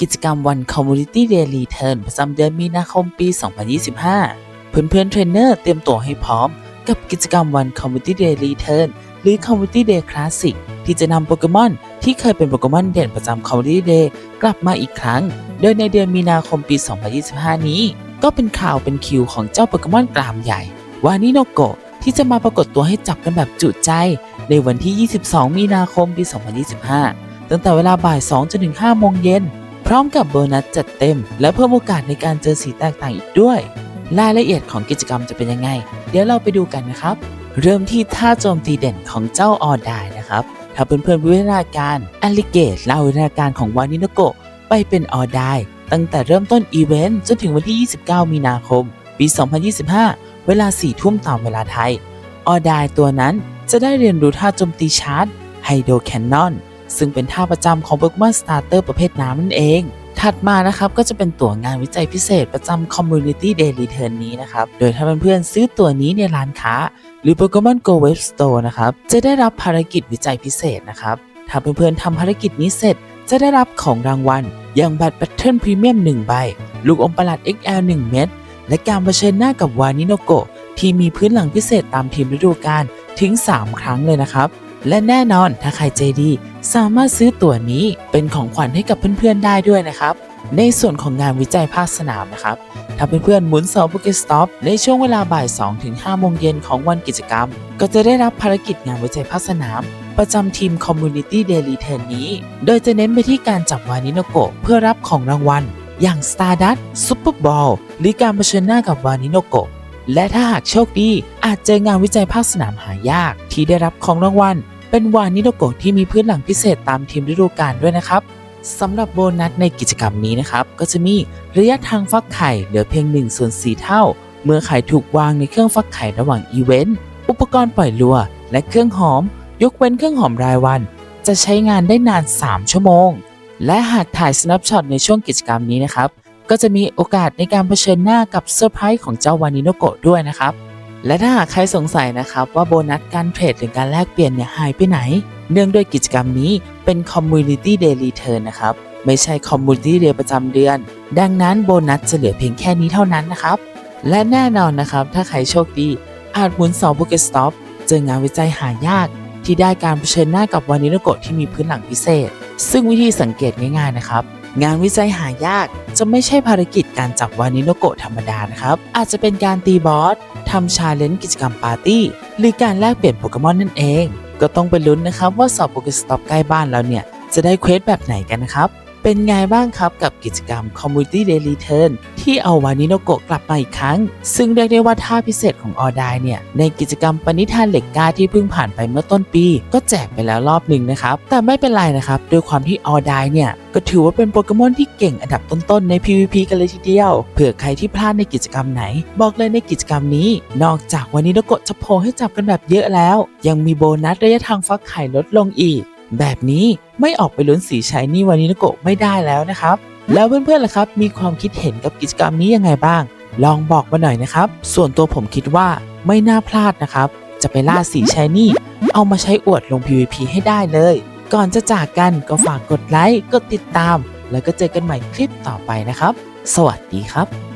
กิจกรรมวัน Community Day Return ประจำเดือนมีนาคมปี 2025 เพื่อนๆเทรนเนอร์เตรียมตัวให้พร้อม กับกิจกรรมวัน Community Day Return หรือ Community Day Classic ที่จะนำโปเกมอนที่เคยเป็นโปเกมอนเด่นประจำ Community Day กลับมาอีกครั้ง โดยในเดือนมีนาคมปี 2025 นี้ ก็เป็นข่าวเป็นคิวของเจ้าโปเกมอนกรามใหญ่วานิโนโกะที่จะมาปรากฏตัวให้จับกันแบบจุใจ ในวันที่ 22 มีนาคมปี 2025 ตั้งแต่เวลาบ่าย 2 จนถึง 5 โมงเย็น ร้อมกับโบนัสจัดเต็ม และเพิ่มโอกาสในการเจอสีแตกต่างอีกด้วย รายละเอียดของกิจกรรมจะเป็นยังไง เดี๋ยวเราไปดูกันนะครับ เริ่มที่ท่าโจมตีเด่นของเจ้าออดายนะครับ ถ้าเพื่อนๆวิวัฒนาการอลิเกตเล่าวิวัฒนาการของวานิโนโกะไปเป็นออดายตั้งแต่เริ่มต้นอีเวนต์จนถึงวันที่ 29 มีนาคม ปี 2025 เวลา 4 ทุ่มตามเวลาไทย ออดายตัวนั้นจะได้เรียนรู้ท่าโจมตีชาร์จไฮโดรแคนนอน ซึ่งเป็นท่าประจำของโปเกมอนสตาร์เตอร์ประเภทน้ำนั่นเอง ถัดมานะครับก็จะเป็นตั๋วงานวิจัยพิเศษประจำ Community Day Return นี้นะครับ โดยถ้าเพื่อนๆซื้อตั๋วนี้ในร้านค้า หรือ Pokemon Go Web Store นะครับ จะได้รับภารกิจวิจัยพิเศษนะครับ ถ้าเพื่อนๆทำภารกิจนี้เสร็จ จะได้รับของรางวัล อย่างบัตร Battle Premium 1 ใบ ลูกอมประหลาด XL 1 เม็ด และการเผชิญหน้ากับวานิโนโกะที่มีพื้นหลังพิเศษตามทีมฤดูกาลถึง 3 ครั้งเลยนะครับ และแน่นอนถ้าใครใจดี สามารถซื้อตั๋วนี้เป็นของขวัญให้กับเพื่อนๆได้ด้วยนะครับ ในส่วนของงานวิจัยภาคสนามนะครับ ถ้าเพื่อนๆหมุนเสาโปเกสต็อปในช่วงเวลาบ่าย2ถึง5โมงเย็นของวันกิจกรรม ก็จะได้รับภารกิจงานวิจัยภาคสนาม ประจำทีม Community Day Return นี้ โดยจะเน้นไปที่การจับวานิโนโกะเพื่อรับของรางวัล อย่าง Stardust Super Ball หรือการเผชิญหน้ากับวานิโนโกะ และถ้าหากโชคดีอาจเจองานวิจัยภาคสนามหายาก ที่ได้รับของรางวัล เป็นวานิโนโกะที่มีพื้นหลังพิเศษตามทีมฤดูกาลด้วยนะครับสำหรับโบนัสในกิจกรรมนี้นะครับ ก็จะมีระยะทางฟักไข่เหลือเพียง1ส่วน4เท่า เมื่อไข่ถูกวางในเครื่องฟักไข่ระหว่างอีเวนต์อุปกรณ์ปล่อยลัว และเครื่องหอม ยกเว้นเครื่องหอมรายวัน จะใช้งานได้นาน 3 ชั่วโมง และหากถ่ายสแนปช็อตในช่วงกิจกรรมนี้นะครับ ก็จะมีโอกาสในการเผชิญหน้ากับเซอร์ไพรส์ของเจ้าวานิโนโกะด้วยนะครับ และถ้าหากใครสงสัยนะครับว่าโบนัสการเทรดหรือการแลกเปลี่ยนเนี่ยหายไปไหน เนื่องด้วยกิจกรรมนี้เป็น Community Day Return นะครับ ไม่ใช่ Community Day ประจำเดือน ดังนั้นโบนัสจะเหลือเพียงแค่นี้เท่านั้นนะครับ และแน่นอนนะครับถ้าใครโชคดีอาจหมุนเสาโปเกสต็อปเจองานวิจัยหายาก ที่ได้การเผชิญหน้ากับวานิโนโกะที่มีพื้นหลังพิเศษ ซึ่งวิธีสังเกตง่ายๆนะครับ งานวิจัยหายากจะไม่ใช่ภารกิจการจับวานิโนโกะธรรมดานะครับ อาจจะเป็นการตีบอสทำชาเลนจ์กิจกรรมปาร์ตี้ หรือการแลกเปลี่ยนโปเกมอนนั่นเอง ก็ต้องไปลุ้นนะครับว่าสอบโปเกสต็อปใกล้บ้านเราเนี่ย จะได้เควสแบบไหนกันนะครับ เป็นไงบ้างครับกับกิจกรรม Community Day Return ที่เอาวานิโนโกะกลับมาอีกครั้ง ซึ่งเรียกได้ว่าท่าพิเศษของออดายเนี่ย ในกิจกรรมปณิธานเหล็กกาที่เพิ่งผ่านไปเมื่อต้นปี ก็แจกไปแล้วรอบหนึ่งนะครับ แต่ไม่เป็นไรนะครับ ด้วยความที่ออดายเนี่ย ก็ถือว่าเป็นโปเกมอนที่เก่งอันดับต้นๆใน PVP กันเลยทีเดียว เผื่อใครที่พลาดในกิจกรรมไหน บอกเลยในกิจกรรมนี้ นอกจากวานิโนโกะจะโผล่ให้จับกันแบบเยอะแล้ว ยังมีโบนัสระยะทางฟักไข่ลดลงอีก แบบนี้ไม่ออกไปลุ้นสีชายนี่วานิโนโกะไม่ได้แล้วนะครับ แล้วเพื่อนๆล่ะครับ มีความคิดเห็นกับกิจกรรมนี้ยังไงบ้าง ลองบอกมาหน่อยนะครับ ส่วนตัวผมคิดว่าไม่น่าพลาดนะครับ จะไปล่าสีชายนี่เอามาใช้อวดลง PVP ให้ได้เลย ก่อนจะจากกันก็ฝากกดไลค์กดติดตาม แล้วก็เจอกันใหม่คลิปต่อไปนะครับ สวัสดีครับ